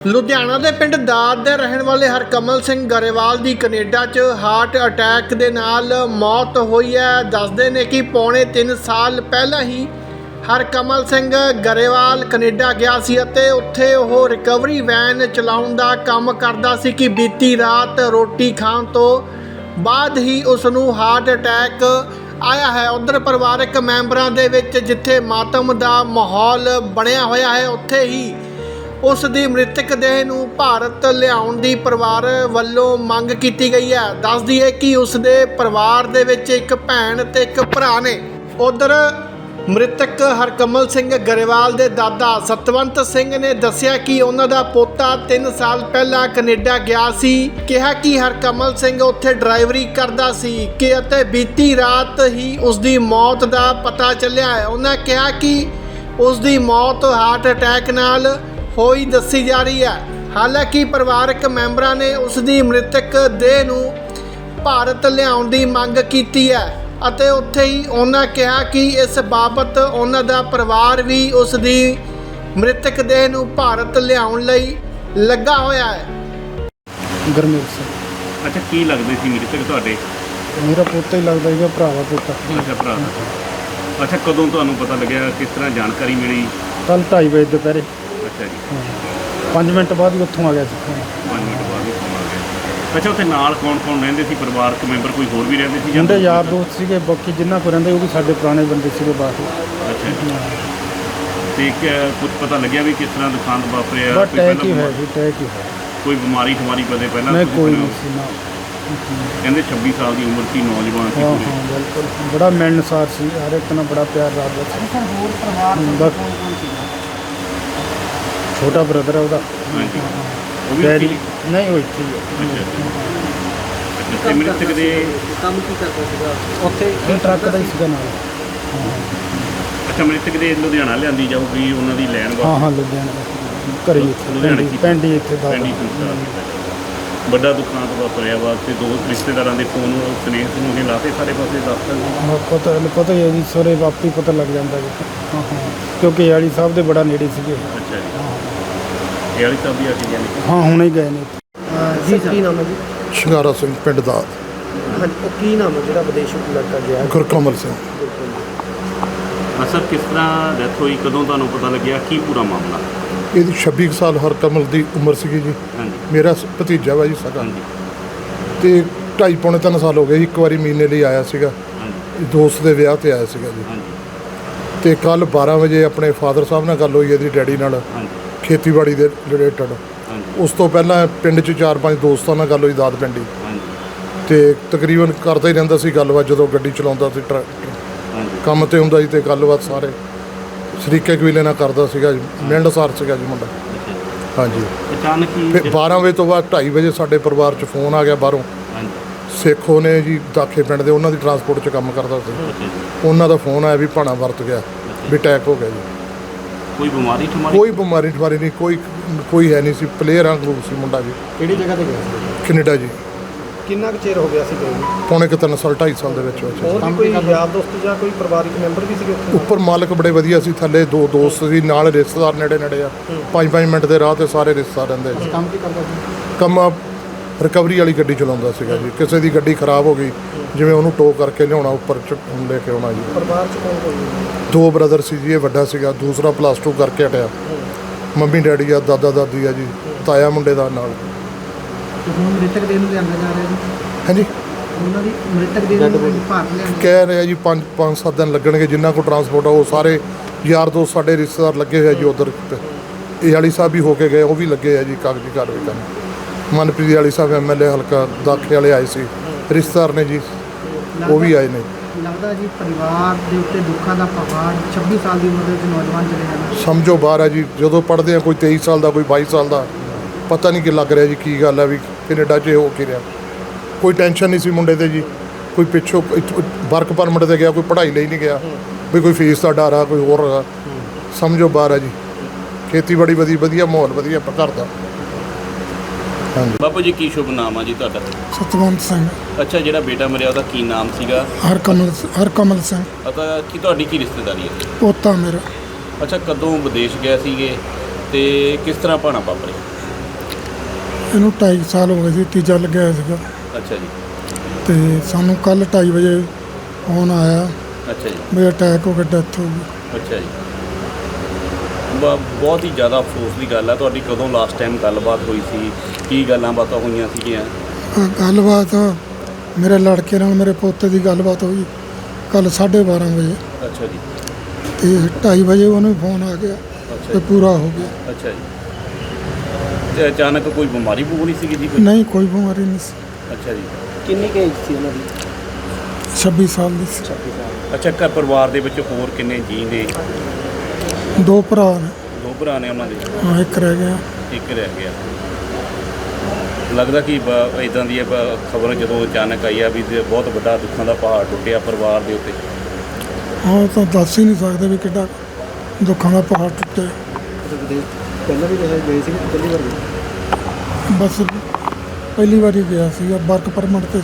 ਲੁਧਿਆਣਾ ਦੇ ਪਿੰਡ ਦਾਦ ਦੇ ਰਹਿਣ ਵਾਲੇ ਹਰਕਮਲ ਸਿੰਘ ਗਰੇਵਾਲ ਦੀ ਕੈਨੇਡਾ 'ਚ ਹਾਰਟ ਅਟੈਕ ਦੇ ਨਾਲ ਮੌਤ ਹੋਈ ਹੈ। ਦੱਸਦੇ ਨੇ ਕਿ ਪੌਣੇ 3 ਸਾਲ ਪਹਿਲਾਂ ਹੀ ਹਰਕਮਲ ਸਿੰਘ ਗਰੇਵਾਲ ਕੈਨੇਡਾ ਗਿਆ ਸੀ ਅਤੇ ਉੱਥੇ ਉਹ ਰਿਕਵਰੀ ਵੈਨ ਚਲਾਉਣ ਦਾ ਕੰਮ ਕਰਦਾ ਸੀ ਕਿ ਬੀਤੀ ਰਾਤ ਰੋਟੀ ਖਾਣ ਤੋਂ ਬਾਅਦ ਹੀ ਉਸ ਨੂੰ ਹਾਰਟ ਅਟੈਕ ਆਇਆ ਹੈ। ਉਧਰ ਪਰਿਵਾਰਕ ਮੈਂਬਰਾਂ ਦੇ ਵਿੱਚ ਜਿੱਥੇ ਮਾਤਮ ਦਾ ਮਾਹੌਲ ਬਣਿਆ ਹੋਇਆ ਹੈ, ਉੱਥੇ ਹੀ ਉਸ ਦੀ ਮ੍ਰਿਤਕ ਦੇਹ ਨੂੰ ਭਾਰਤ ਲਿਆਉਣ ਦੀ ਪਰਿਵਾਰ ਵੱਲੋਂ ਮੰਗ ਕੀਤੀ ਗਈ ਹੈ। ਦੱਸਦੀ ਹੈ ਕਿ ਉਸ ਦੇ ਪਰਿਵਾਰ ਦੇ ਵਿੱਚ ਇੱਕ ਭੈਣ ਤੇ ਇੱਕ ਭਰਾ ਨੇ। ਉਧਰ ਮ੍ਰਿਤਕ ਹਰਕਮਲ ਸਿੰਘ ਗਰੇਵਾਲ ਦੇ ਦਾਦਾ ਸਤਵੰਤ ਸਿੰਘ ਨੇ ਦੱਸਿਆ ਕਿ ਉਹਨਾਂ ਦਾ ਪੋਤਾ 3 ਸਾਲ ਪਹਿਲਾਂ ਕੈਨੇਡਾ ਗਿਆ ਸੀ। ਕਿਹਾ ਕਿ ਹਰਕਮਲ ਸਿੰਘ ਉੱਥੇ ਡਰਾਈਵਰੀ ਕਰਦਾ ਸੀ ਕਿ ਅਤੇ ਬੀਤੀ ਰਾਤ ਹੀ ਉਸ ਦੀ ਮੌਤ ਦਾ ਪਤਾ ਚੱਲਿਆ। ਹੈ ਉਹਨਾਂ ਕਿਹਾ ਕਿ ਉਸ ਦੀ ਮੌਤ ਹਾਰਟ ਅਟੈਕ ਨਾਲ ਹੋਈ ਦੱਸੀ ਜਾ ਰਹੀ ਹੈ। ਹਾਲਾਂਕਿ ਪਰਿਵਾਰਕ ਮੈਂਬਰਾਂ ਨੇ ਉਸ ਦੀ ਮ੍ਰਿਤਕ ਦੇਹ ਨੂੰ ਭਾਰਤ ਲਿਆਉਣ ਦੀ ਮੰਗ ਕੀਤੀ ਹੈ ਅਤੇ ਉੱਥੇ ਹੀ ਉਹਨਾਂ ਕਿਹਾ ਕਿ ਇਸ ਬਾਬਤ ਉਹਨਾਂ ਦਾ ਪਰਿਵਾਰ ਵੀ ਉਸ ਦੀ ਮ੍ਰਿਤਕ ਦੇਹ ਨੂੰ ਭਾਰਤ ਲਿਆਉਣ ਲਈ ਲੱਗਾ ਹੋਇਆ ਹੈ। ਗੁਰਮੀਤ ਸਿੰਘ। ਅੱਛਾ ਕੀ ਲੱਗਦੇ ਸੀ ਮ੍ਰਿਤਕ ਤੁਹਾਡੇ? ਮੇਰਾ ਪੋਤਾ ਹੀ ਲੱਗਦਾ ਸੀਗਾ ਭਰਾਵਾ ਪੋਤਾ। ਅੱਛਾ ਭਰਾ। ਦਾ। ਅੱਛਾ ਕਦੋਂ ਤੁਹਾਨੂੰ ਪਤਾ ਲੱਗਿਆ ਕਿਸ ਤਰ੍ਹਾਂ ਜਾਣਕਾਰੀ ਮਿਲੀ? ਕੱਲ 2:30 ਵਜੇ ਦੁਪਹਿਰੇ। ਅੱਛਾ ਜੀ। 5 ਮਿੰਟ ਬਾਅਦ ਹੀ ਉੱਥੋਂ ਆ ਗਿਆ ਸੀ। 5 ਮਿੰਟ ਬਾਅਦ ਹੀ ਫੋਨ ਆ ਗਿਆ ਅੱਛਾ ਉੱਥੇ ਨਾਲ ਕੌਣ ਕੌਣ ਰਹਿੰਦੇ ਸੀ? ਪਰਿਵਾਰਕ ਮੈਂਬਰ ਕੋਈ ਹੋਰ ਵੀ ਰਹਿੰਦੇ ਸੀ ਜਾਂ ਮੁੰਡੇ ਯਾਰ ਦੋਸਤ ਸੀਗੇ ਬਾਕੀ ਜਿੰਨਾ ਕੋ ਰਹਿੰਦੇ ਉਹ ਵੀ ਸਾਡੇ ਪੁਰਾਣੇ ਬੰਦੇ ਸੀਗੇ ਬਾਹਰ। ਅੱਛਾ ਜੀ। ਤੇ ਕੁਝ ਪਤਾ ਲੱਗਿਆ ਵੀ ਕਿਸ ਤਰ੍ਹਾਂ ਦੁਕਾਨ ਵਾਪਰਿਆ? ਬਸ ਕੋਈ ਟੈਕ ਹੀ ਪਹਿਲਾਂ ਹੋਇਆ ਸੀ ਟੈਕ ਹੀ ਹੋਇਆ। ਕੋਈ ਬਿਮਾਰੀ ਠਮਾਰੀ ਕਦੇ ਪਹਿਲਾਂ ਨਹੀਂ ਤੁਸੀਂ ਕੋਈ ਸੁਣਿਆ? ਨਹੀਂ ਸੀ ਨਾ। ਕਹਿੰਦੇ 26 ਸਾਲ ਦੀ ਉਮਰ ਸੀ ਨੌਜਵਾਨ ਸੀ ਹਾਂ ਪੂਰੇ। ਹਾਂ ਬਿਲਕੁਲ। ਬੜਾ ਮਿਲਣਸਾਰ ਸੀ ਹਰ ਇੱਕ ਨਾਲ ਬੜਾ ਪਿਆਰ ਰੱਖਦਾ ਸੀ। ਹੋਰ ਪਰਿਵਾਰ ਹਮ, ਤੋਂ ਬਸ। ਕੌਣ ਕੌਣ ਸੀਗਾ ਛੋਟਾ ਬ੍ਰਦਰ ਹੈ ਉਹਦਾ। ਹਾਂਜੀ। ਉਹ ਵੀ ਡੈਡੀ ਉੱਥੇ ਨਹੀਂ ਉਹ ਇੱਥੇ ਹੀ ਹੈ। ਅੱਛਾ ਅੱਛਾ। ਤੇ ਮ੍ਰਿਤਕ ਦੇ ਕੰਮ ਕੀ ਕਰਦਾ ਸੀਗਾ? ਉੱਥੇ ਇਹ ਟਰੱਕ ਦਾ ਹੀ ਸੀਗਾ ਨਾਲ। ਅੱਛਾ ਮ੍ਰਿਤਕ ਦੇ ਲੁਧਿਆਣਾ ਲਿਆਂਦੀ ਜਾਊਗੀ ਉਹਨਾਂ ਦੀ ਲੈਣ ਹਾਂ ਵਾਸਤੇ। ਹਾਂ ਲੁਧਿਆਣਾ ਦਾ। ਸੀਗਾ। ਘਰੇ ਹੀ ਇੱਥੇ ਲੁਧਿਆਣੇ ਪਿੰਡ ਹੀ- ਕੀ? ਪਿੰਡ ਹੀ ਇੱਥੇ ਦਾ ਪਿੰਡ ਹੀ ਸੰਸਕਾਰ ਕੀਤਾ ਗਿਆ। ਵੱਡਾ ਦੁਖਾਂਤ ਵਾਪਰਿਆ ਵਾ ਤੇ ਦੋ ਰਿਸ਼ਤੇਦਾਰਾਂ ਦੇ ਫੋਨ ਸਨੇਹ ਨੂੰ ਹੀ ਲਾਤੇ ਸਾਰੇ ਪਾਸੇ ਦੱਸਤਾ ਹਾਂ, ਪਤਾ ਪਤਾ ਹੀ ਹੈ ਜੀ ਸੋਰੇ ਵਾਪੀ ਪਤਾ ਲੱਗ ਜਾਂਦਾ ਜੀ। ਹਾਂ ਹਾਂ। ਕਿਉਂਕਿ ਯਾਲੀ ਸਾਹਿਬ ਦੇ ਬੜਾ ਨੇੜੇ ਸੀਗੇ। ਅੱਛਾ ਜੀ। ਇਹ ਵਾਲੀ ਸਾਹਿਬ ਵੀ ਆ ਕੇ ਜਾਂਦੇ ਹਾਂ ਹੁਣੇ ਹੀ ਗਏ ਨੇ। ਜੀ ਸਰ ਕੀ ਨਾਮ ਹੈ ਜੀ? ਸ਼ਿੰਗਾਰਾ ਸਿੰਘ ਪਿੰਡ ਦਾ। ਹਾਂਜੀ ਉਹ ਕੀ ਨਾਮ ਹੈ ਜਿਹੜਾ ਵਿਦੇਸ਼ ਲੜਕਾ ਗਿਆ ਗੁਰਕਮਲ ਸਿੰਘ। ਅਸਰ ਕਿਸ ਤਰ੍ਹਾਂ ਡੈਥ ਹੋਈ? ਕਦੋਂ ਤੁਹਾਨੂੰ ਪਤਾ ਲੱਗਿਆ? ਕੀ ਪੂਰਾ ਮਾਮਲਾ? ਇਹਦੀ 26 ਕੁ ਸਾਲ ਹਰਕਮਲ ਦੀ ਉਮਰ ਸੀਗੀ ਜੀ। ਹਾਂਜੀ। ਮੇਰਾ ਸ- ਭਤੀਜਾ ਵਾ ਜੀ ਸਗਾ ਹਾਂਜੀ। ਤੇ ਢਾਈ ਪੌਣੇ ਤਿੰਨ ਸਾਲ ਹੋ ਗਏ ਇੱਕ ਵਾਰੀ ਮਹੀਨੇ ਲਈ ਆਇਆ ਸੀਗਾ। ਹਾਂਜੀ। ਦੋਸਤ ਦੇ ਵਿਆਹ ਤੇ ਆਇਆ ਸੀਗਾ ਜੀ। ਹਾਂਜੀ। ਤੇ ਕੱਲ 12 ਵਜੇ ਆਪਣੇ ਫਾਦਰ ਸਾਹਿਬ ਨਾਲ ਗੱਲ ਹੋਈ ਇਹਦੀ ਡੈਡੀ ਨਾਲ। ਹਾਂਜੀ। ਖੇਤੀਬਾੜੀ ਦੇ ਰਿਲੇਟਡ ਹਾਂਜੀ। ਉਸ ਤੋਂ ਪਹਿਲਾਂ ਪਿੰਡ 'ਚ ਚਾਰ ਪੰਜ ਦੋਸਤਾਂ ਨਾਲ ਗੱਲ ਹੋਈ ਦਾਦ ਪਿੰਡੀ। ਤੇ ਤਕਰੀਬਨ ਕਰਦਾ ਹੀ ਰਹਿੰਦਾ ਸੀ ਗੱਲਬਾਤ ਜਦੋਂ ਗੱਡੀ ਚਲਾਉਂਦਾ ਸੀ ਟਰੈਕਟਰ ਕੰਮ ਤੇ ਹੁੰਦਾ ਸੀ ਤੇ ਗੱਲਬਾਤ ਸਾਰੇ ਸ਼ਰੀਕੇ ਕਬੀਲੇ ਨਾਲ ਕਰਦਾ ਸੀਗਾ ਜੀ ਮਿੰਡਸਾਰ ਸੀਗਾ ਜੀ ਮੁੰਡਾ। ਹਾਂਜੀ। ਅਚਾਨਕ ਹੀ ਫਿਰ 12 ਵਜੇ ਤੋਂ ਬਾਅਦ 2:30 ਵਜੇ ਸਾਡੇ ਪਰਿਵਾਰ 'ਚ ਫੋਨ ਆ ਗਿਆ ਬਾਹਰੋਂ। ਸੇਖੋ ਨੇ ਜੀ ਦਾਖੇ ਪਿੰਡ ਦੇ ਉਹਨਾਂ ਦੀ ਟਰਾਂਸਪੋਰਟ 'ਚ ਕੰਮ ਕਰਦਾ ਸੀ। ਉਹਨਾਂ ਦਾ ਫੋਨ ਆਇਆ ਵੀ ਭਾਣਾ ਵਰਤ ਗਿਆ ਵੀ ਅਟੈਕ ਹੋ ਗਿਆ ਜੀ। ਕੋਈ ਬਿਮਾਰੀ ਠਮਾਰੀ? ਕੋਈ ਬਿਮਾਰੀ ਠਮਾਰੀ ਨਹੀਂ ਕੋਈ ਕੋਈ ਹੈ ਨਹੀਂ ਸੀ ਪਲੇਅਰ ਵਾਂਗੂ ਸੀ ਮੁੰਡਾ ਜੀ। ਕਿਹੜੀ ਜਗ੍ਹਾ ਤੇ ਗਿਆ ਸੀ? ਕੈਨੇਡਾ ਜੀ। ਕਿੰਨਾ ਕੁ ਚਿਰ ਹੋ ਗਿਆ ਸੀ ਗਏ ਨੂੰ? ਪੌਣੇ ਕੁ ਤਿੰਨ ਸਾਲ 2.5 ਸਾਲ ਦੇ ਵਿੱਚ ਵਿੱਚ। ਹੋਰ ਵੀ ਕੋਈ ਯਾਰ ਦੋਸਤ ਜਾਂ ਕੋਈ ਪਰਿਵਾਰਿਕ ਮੈਂਬਰ ਵੀ ਸੀਗੇ ਉੱਥੇ? ਉੱਪਰ ਮਾਲਕ ਬੜੇ ਵਧੀਆ ਸੀ ਥੱਲੇ ਦੋ ਦੋਸਤ ਸੀ ਨਾਲ ਰਿਸ਼ਤੇਦਾਰ ਨੇੜੇ ਨੇੜੇ ਆ 5-5 ਮਿੰਟ ਦੇ ਰਾਹ ਤੇ ਸਾਰੇ ਰਿਸ਼ਤੇਦਾਰ ਰਹਿੰਦੇ ਸੀ ਕੰਮ ਕੀ ਕਰਦਾ ਸੀ? ਕੰਮ ਰਿਕਵਰੀ ਵਾਲੀ ਗੱਡੀ ਚਲਾਉਂਦਾ ਸੀਗਾ ਜੀ। ਕਿਸੇ ਦੀ ਗੱਡੀ ਖਰਾਬ ਹੋ ਗਈ ਜਿਵੇਂ ਉਹਨੂੰ ਟੋ ਕਰਕੇ ਲਿਆਉਣਾ ਉੱਪਰ ਚ ਲੈ ਕੇ ਆਉਣਾ ਜੀ। ਪਰਿਵਾਰ ਚ ਕੌਣ ਕੌਣ? ਦੋ ਬ੍ਰਦਰ ਸੀ ਜੀ ਇਹ ਵੱਡਾ ਸੀਗਾ ਦੂਸਰਾ ਪਲੱਸ 2 ਕਰਕੇ ਹਟਿਆ। ਮੰਮੀ ਡੈਡੀ ਆ ਦਾਦਾ ਦਾਦੀ ਆ ਜੀ ਤਾਇਆ ਮੁੰਡੇ ਦਾ ਨਾਲ। ਤੇ ਹੁਣ ਮ੍ਰਿਤਕ ਦੇਹ ਨੂੰ ਲਿਆਂਦਾ ਜਾ ਰਿਹਾ ਜੀ। ਹਾਂਜੀ? ਉਹਨਾਂ ਦੀ ਮ੍ਰਿਤਕ ਦੇਹ ਨੂੰ ਭਾਰਤ ਲਿਆਂਦਾ। ਕਹਿ ਰਹੇ ਜੀ 5 5 7 ਦਿਨ ਲੱਗਣਗੇ ਜਿੰਨਾ ਕੋ ਟਰਾਂਸਪੋਰਟ ਆ ਉਹ ਸਾਰੇ ਯਾਰ ਦੋਸਤ ਸਾਡੇ ਰਿਸ਼ਤੇਦਾਰ ਲੱਗੇ ਹੋਏ ਆ ਜੀ ਉਧਰ। ਇਹ ਵਾਲੀ ਸਾਹਿਬ ਵੀ ਹੋ ਕੇ ਗਏ ਉਹ ਵੀ ਲੱਗੇ ਆ ਜੀ ਕਾਗਜ਼ੀ ਕਾਰਵਾਈ ਕਰਨ। ਮਨਪ੍ਰੀਤ ਵਾਲੀ ਸਾਹਿਬ ਐਮਐਲਏ ਹਲਕਾ ਦਾਖੇ ਵਾਲੇ ਆਏ ਸੀ। ਰਿਸ਼ਤੇਦਾਰ ਨੇ ਜੀ ਉਹ ਵੀ ਆਏ ਨੇ। ਲੱਗਦਾ ਜੀ ਪਰਿਵਾਰ ਦੇ ਉੱਤੇ ਦੁੱਖਾਂ ਦਾ ਪਹਾੜ 26 ਸਾਲ ਦੀ ਉਮਰ ਦੇ ਵਿੱਚ ਨੌਜਵਾਨ ਚਲੇ ਜਾਣਾ ਸਮਝੋ ਬਾਹਰ ਆ ਜੀ ਜਦੋਂ ਪੜਦੇ ਆ ਕੋਈ 23 ਸਾਲ ਦਾ ਕੋਈ 22 ਸਾਲ ਦਾ ਪਤਾ ਨਹੀਂ ਕਿ ਲੱਗ ਰਿਹਾ ਜੀ ਕੀ ਗੱਲ ਹੈ ਵੀ ਕੈਨੇਡਾ 'ਚ ਹੋ ਕੀ ਰਿਹਾ। ਕੋਈ ਟੈਨਸ਼ਨ ਨਹੀਂ ਸੀ ਮੁੰਡੇ ਤੇ ਜੀ ਕੋਈ ਪਿੱਛੋਂ ਵਰਕ ਪਰਮਿਟ ਤੇ ਗਿਆ ਕੋਈ ਪੜ੍ਹਾਈ ਲਈ ਨਹੀਂ ਗਿਆ ਵੀ ਕੋਈ ਫੀਸ ਦਾ ਡਰ ਆ ਕੋਈ ਹੋਰ ਸਮਝੋ ਬਾਹਰ ਆ ਜੀ। ਖੇਤੀਬਾੜੀ ਵਧੀਆ ਵਧੀਆ ਮਾਹੌਲ ਵਧੀਆ ਘਰ ਦਾ। ਹਾਂਜੀ। ਬਾਪੂ ਜੀ ਕੀ ਸ਼ੁਭ ਨਾਮ ਆ ਜੀ ਤੁਹਾਡਾ? ਸਤਵੰਤ ਸਿੰਘ। ਅੱਛਾ ਜਿਹੜਾ ਬੇਟਾ ਮਰਿਆ ਉਹਦਾ ਕੀ ਨਾਮ ਸੀਗਾ? ਹਰਕਮਲ ਹਰਕਮਲ ਸਿੰਘ। ਅਤੇ ਕੀ ਤੁਹਾਡੀ ਕੀ ਰਿਸ਼ਤੇਦਾਰੀ ਹੈ ਪੋਤਾ ਮੇਰਾ। ਅੱਛਾ ਕਦੋਂ ਵਿਦੇਸ਼ ਗਏ ਸੀਗੇ ਤੇ ਕਿਸ ਤਰ੍ਹਾਂ ਭਾਣਾ ਵਾਪਰੇ ਇਹਨੂੰ 2.5 ਸਾਲ ਹੋ ਗਏ ਸੀ ਤੀਜਾ ਲੱਗਿਆ ਹੋਇਆ ਸੀਗਾ। ਅੱਛਾ ਜੀ। ਤੇ ਸਾਨੂੰ ਕੱਲ 2:30 ਵਜੇ ਫੋਨ ਆਇਆ ਅੱਛਾ ਜੀ। ਵੀ ਅਟੈਕ ਹੋ ਕੇ ਡੈਥ ਹੋ ਗਈ। ਅੱਛਾ ਜੀ। ਬ- ਬਹੁਤ ਹੀ ਜ਼ਿਆਦਾ ਅਫਸੋਸ ਦੀ ਗੱਲ ਹੈ ਤੁਹਾਡੀ ਕਦੋਂ ਲਾਸਟ ਟਾਈਮ ਗੱਲਬਾਤ ਹੋਈ ਸੀ? ਕੀ ਗੱਲਾਂ ਬਾਤਾਂ ਹੋਈਆਂ ਸੀਗੀਆਂ? ਆਹ ਗੱਲਬਾਤ ਮੇਰੇ ਲੜਕੇ ਨਾਲ ਮੇਰੇ ਪੋਤੇ ਦੀ ਗੱਲਬਾਤ ਹੋਈ ਕੱਲ 12:30 ਵਜੇ। ਅੱਛਾ ਜੀ। ਤੇ 2:30 ਵਜੇ ਉਹਨੂੰ ਫੋਨ ਆ ਗਿਆ ਅੱਛਾ ਤੇ ਜੀ। ਪੂਰਾ ਹੋ ਗਿਆ। ਅੱਛਾ ਜੀ। ਤੇ ਅਚਾਨਕ ਕੋਈ ਬਿਮਾਰੀ ਬੂਰੀ ਸੀਗੀ ਜੀ ਕੋਈ? ਨਹੀਂ ਕੋਈ ਬਿਮਾਰੀ ਨਹੀਂ ਸੀ। ਅੱਛਾ ਜੀ। ਕਿੰਨੀ ਕੁ ਏਜ ਸੀ ਉਹਨਾਂ ਦੀ? 26 ਸਾਲ ਦੀ ਸੀ। ਅੱਛਾ ਘਰ ਪਰਿਵਾਰ ਦੇ ਵਿੱਚ ਹੋਰ ਕਿੰਨੇ ਜੀ ਨੇ? ਦੋ ਭਰਾ ਨੇ। ਦੋ ਭਰਾ ਨੇ ਉਹਨਾਂ ਦੇ? ਹਾਂ ਇੱਕ ਰਹਿ ਗਿਆ। ਇੱਕ ਰਹਿ ਗਿਆ। ਲੱਗਦਾ ਕਿ ਇਦਾਂ ਦੀ ਖਬਰ ਜਦੋਂ ਅਚਾਨਕ ਆਈ ਆ ਵੀ ਬਹੁਤ ਵੱਡਾ ਦੁੱਖਾਂ ਦਾ ਪਹਾੜ ਟੁੱਟਿਆ ਪਰਿਵਾਰ ਦੇ ਉੱਤੇ। ਹਾਂ ਤਾਂ ਦੱਸ ਹੀ ਨਹੀਂ ਸਕਦੇ ਵੀ ਕਿੱਡਾ ਦੁੱਖਾਂ ਦਾ ਪਹਾੜ ਟੁੱਟਿਆ। ਪਹਿਲਾਂ ਵੀ ਗਏ ਸੀ ਪਹਿਲੀ ਵਾਰ ਬਸ ਪਹਿਲੀ ਵਾਰੀ ਗਿਆ ਸੀਗਾ ਵਰਕ ਪਰਮਿਟ ਤੇ